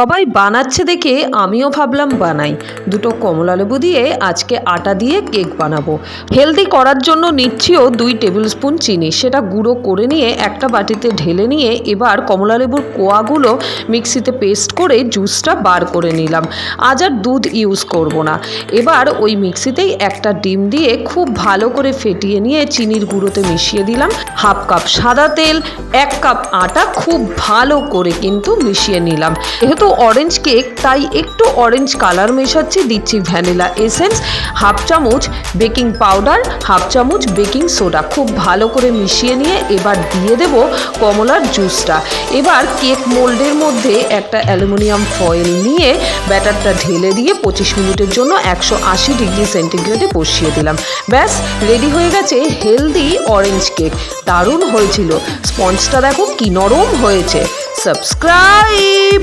সবাই বানাচ্ছে দেখে আমিও ভাবলাম বানাই। দুটো কমলা লেবু দিয়ে আজকে আটা দিয়ে কেক বানাবো। হেলদি করার জন্য নিচ্ছিও দুই টেবিল স্পুন চিনি। সেটা গুঁড়ো করে নিয়ে একটা বাটিতে ঢেলে নিয়ে এবার কমলা লেবুর কোয়াগুলো মিক্সিতে পেস্ট করে জুসটা বার করে নিলাম। আজ আর দুধ ইউজ করব না। এবার ওই মিক্সিতেই একটা ডিম দিয়ে খুব ভালো করে ফেটিয়ে নিয়ে চিনির গুঁড়োতে মিশিয়ে দিলাম। হাফ কাপ সাদা তেল, এক কাপ আটা খুব ভালো করে কিন্তু মিশিয়ে নিলাম। যেহেতু অরেঞ্জ কেক তাই একটু অরেঞ্জ কালার মেশাচ্ছি, দিচ্ছি ভ্যানিলা এসেন্স হাফ চামচ বেকিং পাউডার হাফ চামচ বেকিং সোডা খুব ভালো করে মিশিয়ে নিয়ে এবার দিয়ে দেব কমলার জুসটা এবার কেক মোল্ডের মধ্যে একটা অ্যালুমিনিয়াম ফয়েল নিয়ে ব্যাটারটা ঢেলে দিয়ে পঁচিশ মিনিটের জন্য একশো আশি ডিগ্রি সেন্টিগ্রেডে বসিয়ে দিলাম। ব্যাস রেডি হয়ে গেছে হেলদি অরেঞ্জ কেক দারুণ হয়েছিল। স্পঞ্জটা দেখো কি নরম হয়েছে। সাবস্ক্রাইব